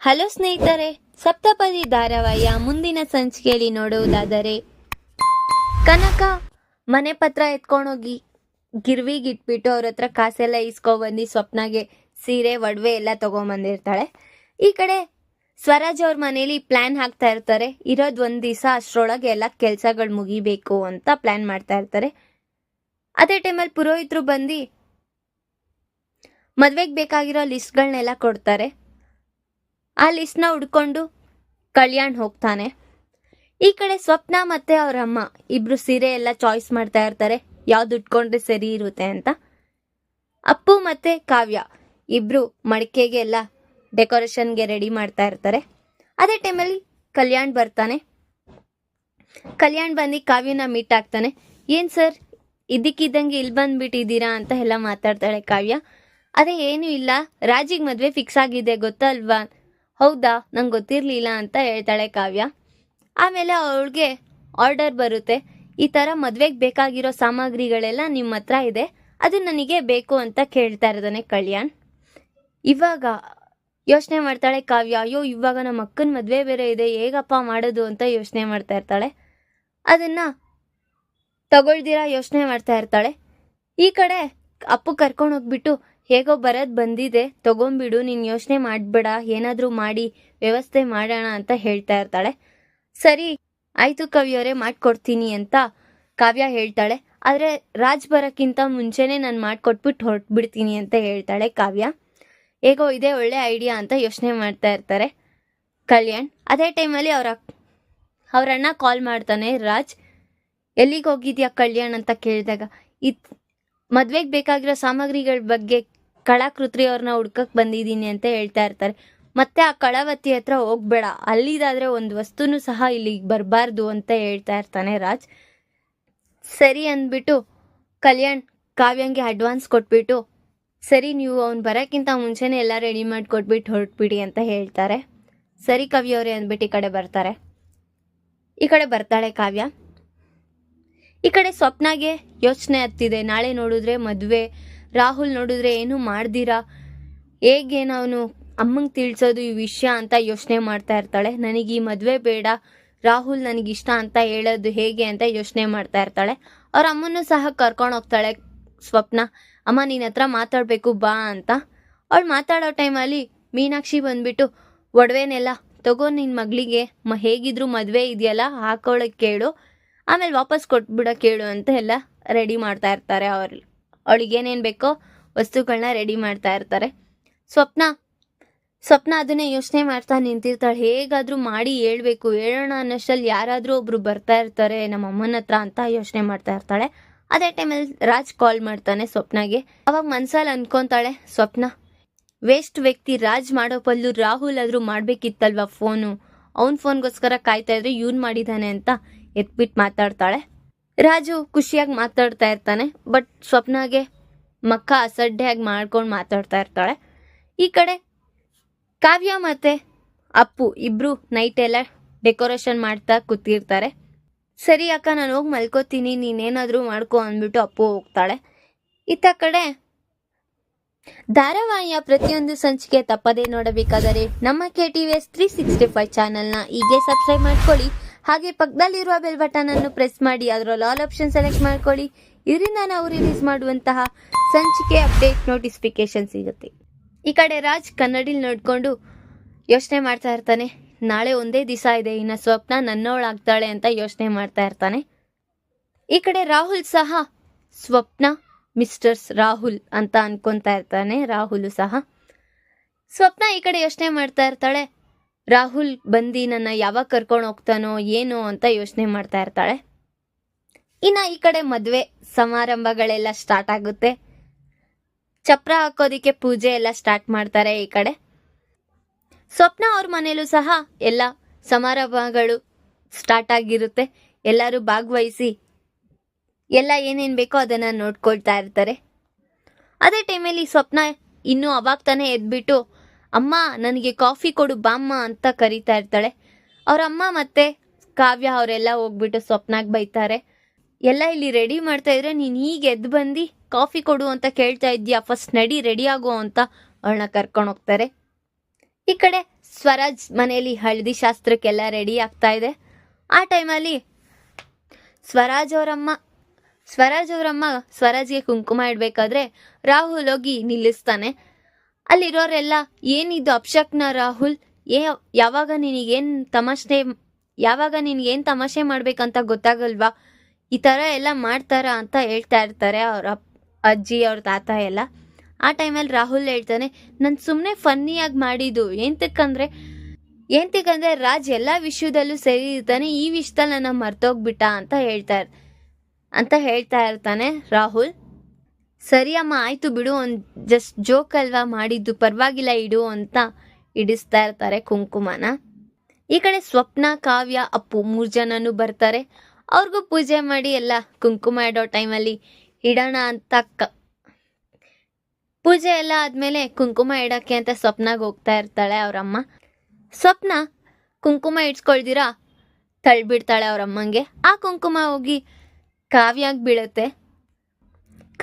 Hello ಸ್ನೇಹಿತರೆ, ಸಪ್ತಪದಿ ಧಾರಾವಾಹಿಯ ಮುಂದಿನ ಸಂಚಿಕೆಯಲ್ಲಿ ನೋಡುವುದಾದರೆ, ಕನಕ ಮನೆ ಪತ್ರ ಎತ್ಕೊಂಡೋಗಿ ಗಿರ್ವಿಗೆ ಇಟ್ಬಿಟ್ಟು ಅವ್ರ ಹತ್ರ ಕಾಸೆಲ್ಲ ಇಸ್ಕೊಬಂದು ಸ್ವಪ್ನಾಗೆ ಸೀರೆ, ಒಡವೆ ಎಲ್ಲ ತಗೊಂಬಂದಿರ್ತಾಳೆ ಈ ಕಡೆ ಸ್ವರಾಜ್ ಅವ್ರ ಮನೇಲಿ ಪ್ಲಾನ್ ಹಾಕ್ತಾ ಇರ್ತಾರೆ. ಇರೋದು ಒಂದು ದಿವಸ ಅಷ್ಟರೊಳಗೆ ಎಲ್ಲ ಕೆಲಸಗಳು ಮುಗಿಬೇಕು ಅಂತ ಪ್ಲಾನ್ ಮಾಡ್ತಾ ಇರ್ತಾರೆ. ಅದೇ ಟೈಮಲ್ಲಿ ಪುರೋಹಿತರು ಬಂದು ಮದುವೆಗೆ ಬೇಕಾಗಿರೋ ಲಿಸ್ಟ್ಗಳನ್ನೆಲ್ಲ ಕೊಡ್ತಾರೆ. ಆ ಲಿಸ್ಟ್ನ ಹುಡ್ಕೊಂಡು ಕಲ್ಯಾಣ್ ಹೋಗ್ತಾನೆ. ಈ ಕಡೆ ಸ್ವಪ್ನ ಮತ್ತೆ ಅವ್ರ ಅಮ್ಮ ಇಬ್ರು ಸೀರೆ ಎಲ್ಲ ಚಾಯ್ಸ್ ಮಾಡ್ತಾ ಇರ್ತಾರೆ. ಯಾವ್ದು ಉಟ್ಕೊಂಡ್ರೆ ಸರಿ ಇರುತ್ತೆ ಅಂತ. ಅಪ್ಪು ಮತ್ತೆ ಕಾವ್ಯ ಇಬ್ರು ಮಡಿಕೆಗೆ ಎಲ್ಲ ಡೆಕೋರೇಷನ್ಗೆ ರೆಡಿ ಮಾಡ್ತಾ ಇರ್ತಾರೆ. ಅದೇ ಟೈಮಲ್ಲಿ ಕಲ್ಯಾಣ್ ಬರ್ತಾನೆ. ಕಲ್ಯಾಣ್ ಬಂದು ಕಾವ್ಯನ ಮೀಟ್ ಆಗ್ತಾನೆ. ಏನ್ ಸರ್, ಇದಕ್ಕಿದ್ದಂಗೆ ಇಲ್ಲಿ ಬಂದ್ಬಿಟ್ಟಿದ್ದೀರಾ ಅಂತ ಎಲ್ಲ ಮಾತಾಡ್ತಾಳೆ ಕಾವ್ಯ. ಅದೇ ಏನೂ ಇಲ್ಲ, ರಾಜಿಗೆ ಮದುವೆ ಫಿಕ್ಸ್ ಆಗಿದೆ ಗೊತ್ತಲ್ವಾ? ಹೌದಾ? ನಂಗೆ ಗೊತ್ತಿರಲಿಲ್ಲ ಅಂತ ಹೇಳ್ತಾಳೆ ಕಾವ್ಯ. ಆಮೇಲೆ ಅವಳಿಗೆ ಆರ್ಡರ್ ಬರುತ್ತೆ. ಈ ಥರ ಮದುವೆಗೆ ಬೇಕಾಗಿರೋ ಸಾಮಗ್ರಿಗಳೆಲ್ಲ ನಿಮ್ಮ ಹತ್ರ ಇದೆ. ಅದು ನನಗೆ ಬೇಕು ಅಂತ ಕೇಳ್ತಾ ಇರ್ತಾನೆ ಕಲ್ಯಾಣ್. ಇವಾಗ ಯೋಚನೆ ಮಾಡ್ತಾಳೆ ಕಾವ್ಯ. ಅಯ್ಯೋ, ಇವಾಗ ನಮ್ಮ ಅಕ್ಕನ ಮದುವೆ ಬೇರೆ ಇದೆ. ಹೇಗಪ್ಪ ಮಾಡೋದು ಅಂತ ಯೋಚನೆ ಮಾಡ್ತಾ ಇರ್ತಾಳೆ. ಅದನ್ನ ತಗೊಳ್ದಿರ ಯೋಚನೆ ಮಾಡ್ತಾ ಇರ್ತಾಳೆ. ಈ ಕಡೆ ಅಪ್ಪು ಕರ್ಕೊಂಡು ಹೋಗ್ಬಿಟ್ಟು ಹೇಗೋ ಬರೋದು ಬಂದಿದೆ. ತಗೊಂಬಿಡು ನೀನು ಯೋಚನೆ ಮಾಡಬೇಡ, ಏನಾದರೂ ಮಾಡಿ, ವ್ಯವಸ್ಥೆ ಮಾಡೋಣ ಅಂತ ಹೇಳ್ತಾ ಇರ್ತಾಳೆ. ಸರಿ, ಆಯಿತು ಕವಿಯವರೇ ಮಾಡಿಕೊಡ್ತೀನಿ ಅಂತ ಕಾವ್ಯ ಹೇಳ್ತಾಳೆ. ಆದರೆ ರಾಜ್ ಬರೋಕ್ಕಿಂತ ಮುಂಚೆನೇ ನಾನು ಮಾಡಿಕೊಟ್ಬಿಟ್ಟು ಹೊರಟ್ಬಿಡ್ತೀನಿ ಅಂತ ಹೇಳ್ತಾಳೆ ಕಾವ್ಯ. ಹೇಗೋ ಇದೇ ಒಳ್ಳೆ ಐಡಿಯಾ ಅಂತ ಯೋಚನೆ ಮಾಡ್ತಾ ಇರ್ತಾರೆ ಕಲ್ಯಾಣ್. ಅದೇ ಟೈಮಲ್ಲಿ ಅವರ ಅವರಣ್ಣ ಕಾಲ್ ಮಾಡ್ತಾನೆ, ರಾಜ್, ಎಲ್ಲಿಗೆ ಹೋಗಿದ್ಯಾ ಕಲ್ಯಾಣ್? ಅಂತ ಕೇಳಿದಾಗ, ಇತ್, ಮದ್ವೆಗೆ ಬೇಕಾಗಿರೋ ಸಾಮಗ್ರಿಗಳ ಬಗ್ಗೆ ಕಳಾಕೃತ್ರಿ ಅವ್ರನ್ನ ಹುಡ್ಕಕ್ ಬಂದಿದ್ದೀನಿ ಅಂತ ಹೇಳ್ತಾ ಇರ್ತಾರೆ. ಮತ್ತೆ ಆ ಕಳವತಿ ಹತ್ರ ಹೋಗ್ಬೇಡ. ಅಲ್ಲಿದಾದ್ರೆ ಒಂದು ವಸ್ತುನು ಸಹ ಇಲ್ಲಿಗೆ ಬರಬಾರ್ದು ಅಂತ ಹೇಳ್ತಾ ಇರ್ತಾನೆ ರಾಜ್. ಸರಿ ಅಂದ್ಬಿಟ್ಟು ಕಲ್ಯಾಣ್ ಕಾವ್ಯಂಗೆ ಅಡ್ವಾನ್ಸ್ ಕೊಟ್ಬಿಟ್ಟು, ಸರಿ, ನೀವು ಅವ್ನು ಬರೋಕ್ಕಿಂತ ಮುಂಚೆನೇ ಎಲ್ಲ ರೆಡಿ ಮಾಡಿ ಕೊಟ್ಬಿಟ್ಟು ಹೊರಟ್ಬಿಡಿ ಅಂತ ಹೇಳ್ತಾರೆ. ಸರಿ ಕವಿಯವ್ರೆ ಅಂದ್ಬಿಟ್ಟು ಈ ಕಡೆ ಬರ್ತಾರೆ. ಈ ಕಡೆ ಬರ್ತಾಳೆ ಕಾವ್ಯ. ಈ ಕಡೆ ಸ್ವಪ್ನಾಗೆ ಯೋಚನೆ ಹತ್ತಿದೆ ನಾಳೆ ನೋಡಿದ್ರೆ ಮದುವೆ ರಾಹುಲ್ ನೋಡಿದ್ರೆ ಏನು ಮಾಡ್ದಿರಾ? ಹೇಗೆ ನಾನು ಅಮ್ಮಂಗೆ ತಿಳಿಸೋದು ಈ ವಿಷಯ ಅಂತ ಯೋಚನೆ ಮಾಡ್ತಾ ಇರ್ತಾಳೆ. ನನಗೆ ಈ ಮದುವೆ ಬೇಡ. ರಾಹುಲ್ ನನಗಿಷ್ಟ ಅಂತ ಹೇಳೋದು ಹೇಗೆ ಅಂತ ಯೋಚನೆ ಮಾಡ್ತಾ ಇರ್ತಾಳೆ. ಅವ್ರ ಅಮ್ಮನೂ ಸಹ ಕರ್ಕೊಂಡು ಹೋಗ್ತಾಳೆ ಸ್ವಪ್ನ. ಅಮ್ಮ ನಿನ್ನ ಹತ್ರ ಮಾತಾಡಬೇಕು, ಬಾ ಅಂತ. ಅವಳು ಮಾತಾಡೋ ಟೈಮಲ್ಲಿ ಮೀನಾಕ್ಷಿ ಬಂದ್ಬಿಟ್ಟು, ಒಡವೆನೆಲ್ಲ ತಗೋ ನಿನ್ನ ಮಗಳಿಗೆ. ಮ, ಹೇಗಿದ್ರು ಮದುವೆ ಇದೆಯಲ್ಲ ಹಾಕೊಳ್ಳೋಕೆ ಕೇಳು. ಆಮೇಲೆ ವಾಪಸ್ ಕೊಟ್ಬಿಡೋಕೆ ಕೇಳು ಅಂತ ಎಲ್ಲ ರೆಡಿ ಮಾಡ್ತಾ ಇರ್ತಾರೆ ಅವ್ರು. ಅವಳಿಗೆ ಏನೇನು ಬೇಕೋ ವಸ್ತುಗಳನ್ನ ರೆಡಿ ಮಾಡ್ತಾ ಇರ್ತಾರೆ. ಸ್ವಪ್ನ ಸ್ವಪ್ನ ಅದನ್ನೇ ಯೋಚನೆ ಮಾಡ್ತಾ ನಿಂತಿರ್ತಾಳೆ. ಹೇಗಾದರೂ ಮಾಡಿ ಹೇಳ್ಬೇಕು. ಹೇಳೋಣ ಅನ್ನೋಷ್ಟಲ್ಲಿ ಯಾರಾದರೂ ಒಬ್ರು ಬರ್ತಾ ಇರ್ತಾರೆ, ನಮ್ಮ ಅಮ್ಮನ ಹತ್ರ ಅಂತ ಯೋಚನೆ ಮಾಡ್ತಾ ಇರ್ತಾಳೆ. ಅದೇ ಟೈಮಲ್ಲಿ ರಾಜ್ ಕಾಲ್ ಮಾಡ್ತಾನೆ ಸ್ವಪ್ನಗೆ. ಅವಾಗ ಮನ್ಸಲ್ಲಿ ಅನ್ಕೊತಾಳೆ, ಸ್ವಪ್ನ ವೇಸ್ಟ್ ವ್ಯಕ್ತಿ ರಾಜ್ ಮಾಡೋ ಪಲ್ಲು ರಾಹುಲ್ ಆದರೂ ಮಾಡಬೇಕಿತ್ತಲ್ವಾ ಫೋನು ಅವನ ಫೋನ್ಗೋಸ್ಕರ ಕಾಯ್ತಾ ಇದ್ರೆ ಇವ್ನು ಮಾಡಿದ್ದಾನೆ ಅಂತ ಎತ್ಬಿಟ್ಟು ಮಾತಾಡ್ತಾಳೆ. ರಾಜು ಖುಷಿಯಾಗಿ ಮಾತಾಡ್ತಾ ಇರ್ತಾನೆ, ಬಟ್ ಸ್ವಪ್ನಾಗೆ ಮಕ್ಕ ಅಸಡ್ಡೆಯಾಗಿ ಮಾಡ್ಕೊಂಡು ಮಾತಾಡ್ತಾ ಇರ್ತಾಳೆ. ಈ ಕಡೆ ಕಾವ್ಯ ಮತ್ತೆ ಅಪ್ಪು ಇಬ್ರು ನೈಟ್ ಎಲ್ಲ ಡೆಕೋರೇಷನ್ ಮಾಡ್ತಾ ಕೂತಿರ್ತಾರೆ. ಸರಿ ಅಕ್ಕ, ನಾನು ಹೋಗಿ ಮಲ್ಕೋತೀನಿ, ನೀನೇನಾದರೂ ಮಾಡ್ಕೊ ಅಂದ್ಬಿಟ್ಟು ಅಪ್ಪು ಹೋಗ್ತಾಳೆ. ಇತ್ತ ಕಡೆ ಧಾರಾವಾಹಿಯ ಪ್ರತಿಯೊಂದು ಸಂಚಿಕೆ ತಪ್ಪದೇ ನೋಡಬೇಕಾದರೆ ನಮ್ಮ K T V S three sixty five ಚಾನಲ್ನ ಹೀಗೆ ಸಬ್ಸ್ಕ್ರೈಬ್ ಮಾಡ್ಕೊಳ್ಳಿ. ಹಾಗೆ ಪಕ್ಕದಲ್ಲಿರುವ ಬೆಲ್ ಬಟನ್ ಅನ್ನು ಪ್ರೆಸ್ ಮಾಡಿ, ಅದರಲ್ಲಿ ಆಲ್ ಆಪ್ಷನ್ ಸೆಲೆಕ್ಟ್ ಮಾಡ್ಕೊಳ್ಳಿ. ಇದರಿಂದ ನಾವು ರಿಲೀಸ್ ಮಾಡುವಂತಹ ಸಂಚಿಕೆ ಅಪ್ಡೇಟ್ ನೋಟಿಫಿಕೇಶನ್ ಸಿಗುತ್ತೆ. ಈ ಕಡೆ ರಾಜ್ ಕನ್ನಡಿಲ್ ನೋಡಿಕೊಂಡು ಯೋಚನೆ ಮಾಡ್ತಾ ಇರ್ತಾನೆ. ನಾಳೆ ಒಂದೇ ದಿವಸ ಇದೆ, ಇನ್ನು ಸ್ವಪ್ನ ನನ್ನವಳಾಗ್ತಾಳೆ ಅಂತ ಯೋಚನೆ ಮಾಡ್ತಾ ಇರ್ತಾನೆ. ಈ ಕಡೆ ರಾಹುಲ್ ಸಹ ಸ್ವಪ್ನ ಮಿಸ್ಟರ್ಸ್ ರಾಹುಲ್ ಅಂತ ಅನ್ಕೊಂತಾ ಇರ್ತಾನೆ, ರಾಹುಲ್ ಸಹ. ಸ್ವಪ್ನ ಈ ಕಡೆ ಯೋಚನೆ ಮಾಡ್ತಾ ಇರ್ತಾಳೆ. ರಾಹುಲ್ ಬಂದು ನನ್ನ ಯಾವಾಗ ಕರ್ಕೊಂಡು ಹೋಗ್ತಾನೋ ಏನೋ ಅಂತ ಯೋಚನೆ ಮಾಡ್ತಾ ಇರ್ತಾಳೆ. ಇನ್ನ ಈ ಕಡೆ ಮದುವೆ ಸಮಾರಂಭಗಳೆಲ್ಲ ಸ್ಟಾರ್ಟ್ ಆಗುತ್ತೆ. ಚಪ್ರ ಹಾಕೋದಿಕ್ಕೆ ಪೂಜೆ ಎಲ್ಲ ಸ್ಟಾರ್ಟ್ ಮಾಡ್ತಾರೆ ಈ ಕಡೆ. ಸ್ವಪ್ನ ಅವ್ರ ಮನೇಲೂ ಸಹ ಎಲ್ಲ ಸಮಾರಂಭಗಳು ಸ್ಟಾರ್ಟ್ ಆಗಿರುತ್ತೆ. ಎಲ್ಲರೂ ಭಾಗವಹಿಸಿ ಎಲ್ಲ ಏನೇನು ಬೇಕೋ ಅದನ್ನು ನೋಡ್ಕೊಳ್ತಾ ಇರ್ತಾರೆ. ಅದೇ ಟೈಮಲ್ಲಿ ಸ್ವಪ್ನ ಇನ್ನೂ ಅವಾಗ ತಾನೇ ಎದ್ಬಿಟ್ಟು ಅಮ್ಮ ನನಗೆ ಕಾಫಿ ಕೊಡು ಬಾಮ್ಮ ಅಂತ ಕರೀತಾ ಇರ್ತಾಳೆ. ಅವ್ರ ಅಮ್ಮ ಮತ್ತೆ ಕಾವ್ಯ ಅವರೆಲ್ಲ ಹೋಗ್ಬಿಟ್ಟು ಸ್ವಪ್ನಾಗ್ ಬೈತಾರೆ. ಎಲ್ಲ ಇಲ್ಲಿ ರೆಡಿ ಮಾಡ್ತಾ ಇದ್ರೆ ನೀನು ಈಗ ಎದ್ದು ಬಂದು ಕಾಫಿ ಕೊಡು ಅಂತ ಕೇಳ್ತಾ ಇದ್ದೀಯ? ಫಸ್ಟ್ ನಡಿ ರೆಡಿ ಆಗೋ ಅಂತ ಅವಳನ್ನ ಕರ್ಕೊಂಡು ಹೋಗ್ತಾರೆ. ಈ ಕಡೆ ಸ್ವರಾಜ್ ಮನೆಯಲ್ಲಿ ಹಳದಿ ಶಾಸ್ತ್ರಕ್ಕೆಲ್ಲ ರೆಡಿ ಆಗ್ತಾ ಇದೆ. ಆ ಟೈಮಲ್ಲಿ ಸ್ವರಾಜ್ ಅವರಮ್ಮ ಸ್ವರಾಜ್ ಅವರಮ್ಮ ಸ್ವರಾಜ್ಗೆ ಕುಂಕುಮ ಇಡಬೇಕಾದ್ರೆ ರಾಹುಲ್ ಹೋಗಿ ನಿಲ್ಲಿಸ್ತಾನೆ. ಅಲ್ಲಿರೋರೆಲ್ಲ, ಏನಿದು ಅಪ್ಶಕ್ನ ರಾಹುಲ್? ಏ, ಯಾವಾಗ ನಿನಗೇನು ತಮಾಷೆ, ಯಾವಾಗ ನಿನಗೇನು ತಮಾಷೆ ಮಾಡ್ಬೇಕಂತ ಗೊತ್ತಾಗಲ್ವಾ? ಈ ಥರ ಎಲ್ಲ ಮಾಡ್ತಾರ ಅಂತ ಹೇಳ್ತಾ ಇರ್ತಾರೆ ಅವ್ರ ಅಜ್ಜಿ, ಅವ್ರ ತಾತ ಎಲ್ಲ. ಆ ಟೈಮಲ್ಲಿ ರಾಹುಲ್ ಹೇಳ್ತಾನೆ, ನಾನು ಸುಮ್ಮನೆ ಫನ್ನಿಯಾಗಿ ಮಾಡಿದ್ದು. ಏಂತಕ್ಕಂದ್ರೆ ಏಂತಕ್ಕಂದ್ರೆ ರಾಜ್ ಎಲ್ಲ ವಿಷಯದಲ್ಲೂ ಸರಿ ಇರ್ತಾನೆ, ಈ ವಿಷಯದಲ್ಲಿ ನನ್ನ ಮರ್ತೋಗ್ಬಿಟ್ಟ ಅಂತ ಹೇಳ್ತಾ ಅಂತ ಹೇಳ್ತಾ ಇರ್ತಾನೆ ರಾಹುಲ್. ಸರಿ ಅಮ್ಮ, ಆಯ್ತು ಬಿಡು, ಒಂದು ಜಸ್ಟ್ ಜೋಕ್ ಅಲ್ವಾ ಮಾಡಿದ್ದು, ಪರವಾಗಿಲ್ಲ ಇಡು ಅಂತ ಇಡಿಸ್ತಾ ಇರ್ತಾರೆ ಕುಂಕುಮನ. ಈ ಕಡೆ ಸ್ವಪ್ನ, ಕಾವ್ಯ, ಅಪ್ಪು ಮೂರು ಜನನು ಬರ್ತಾರೆ. ಅವ್ರಿಗೂ ಪೂಜೆ ಮಾಡಿ ಎಲ್ಲ ಕುಂಕುಮ ಇಡೋ ಟೈಮಲ್ಲಿ ಇಡೋಣ ಅಂತ ಕ, ಪೂಜೆ ಎಲ್ಲ ಆದಮೇಲೆ ಕುಂಕುಮ ಇಡೋಕ್ಕೆ ಅಂತ ಸ್ವಪ್ನಾಗ ಹೋಗ್ತಾ ಇರ್ತಾಳೆ ಅವರಮ್ಮ. ಸ್ವಪ್ನ ಕುಂಕುಮ ಇಡ್ಸ್ಕೊಳ್ದಿರಾ, ತಳ್ಬಿಡ್ತಾಳೆ ಅವರಮ್ಮಂಗೆ. ಆ ಕುಂಕುಮ ಹೋಗಿ ಕಾವ್ಯಾಗ ಬೀಳುತ್ತೆ.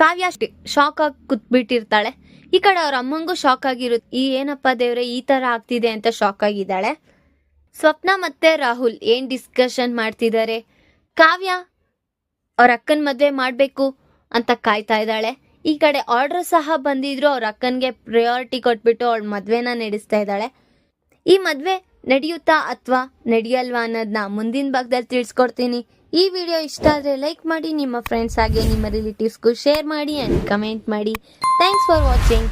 ಕಾವ್ಯ ಶಾಕ್ ಆಗಿ ಕೂತ್ಬಿಟ್ಟಿರ್ತಾಳೆ. ಈ ಕಡೆ ಅವ್ರ ಅಮ್ಮಂಗೂ ಶಾಕ್ ಆಗಿರುತ್ತೆ ಈ ಏನಪ್ಪ ದೇವ್ರೆ, ಈ ತರ ಆಗ್ತಿದೆ ಅಂತ ಶಾಕ್ ಆಗಿದ್ದಾಳೆ. ಸ್ವಪ್ನ ಮತ್ತೆ ರಾಹುಲ್ ಏನ್ ಡಿಸ್ಕಷನ್ ಮಾಡ್ತಿದ್ದಾರೆ ಕಾವ್ಯ ಅವ್ರ ಅಕ್ಕನ ಮದುವೆ ಮಾಡಬೇಕು ಅಂತ ಕಾಯ್ತಾ ಇದ್ದಾಳೆ. ಈ ಕಡೆ ಆರ್ಡರ್ ಸಹ ಬಂದಿದ್ರು, ಅವ್ರ ಅಕ್ಕನಿಗೆ ಪ್ರಯಾರಿಟಿ ಕೊಟ್ಬಿಟ್ಟು ಅವಳ ಮದುವೆನ ನಡೆಸ್ತಾ ಇದ್ದಾಳೆ. ಈ ಮದುವೆ ನಡೆಯುತ್ತಾ ಅಥವಾ ನಡೆಯಲ್ವಾ ಅನ್ನೋದನ್ನ ಮುಂದಿನ ಭಾಗದಲ್ಲಿ ತಿಳಿಸ್ಕೊಡ್ತೀನಿ. ಈ ವಿಡಿಯೋ ಇಷ್ಟ ಆದರೆ ಲೈಕ್ ಮಾಡಿ, ನಿಮ್ಮ ಫ್ರೆಂಡ್ಸ್ ಹಾಗೆ, ನಿಮ್ಮ ರಿಲೇಟಿವ್ಸ್ಗೂ ಶೇರ್ ಮಾಡಿ ಆ್ಯಂಡ್ ಕಮೆಂಟ್ ಮಾಡಿ. Thanks for watching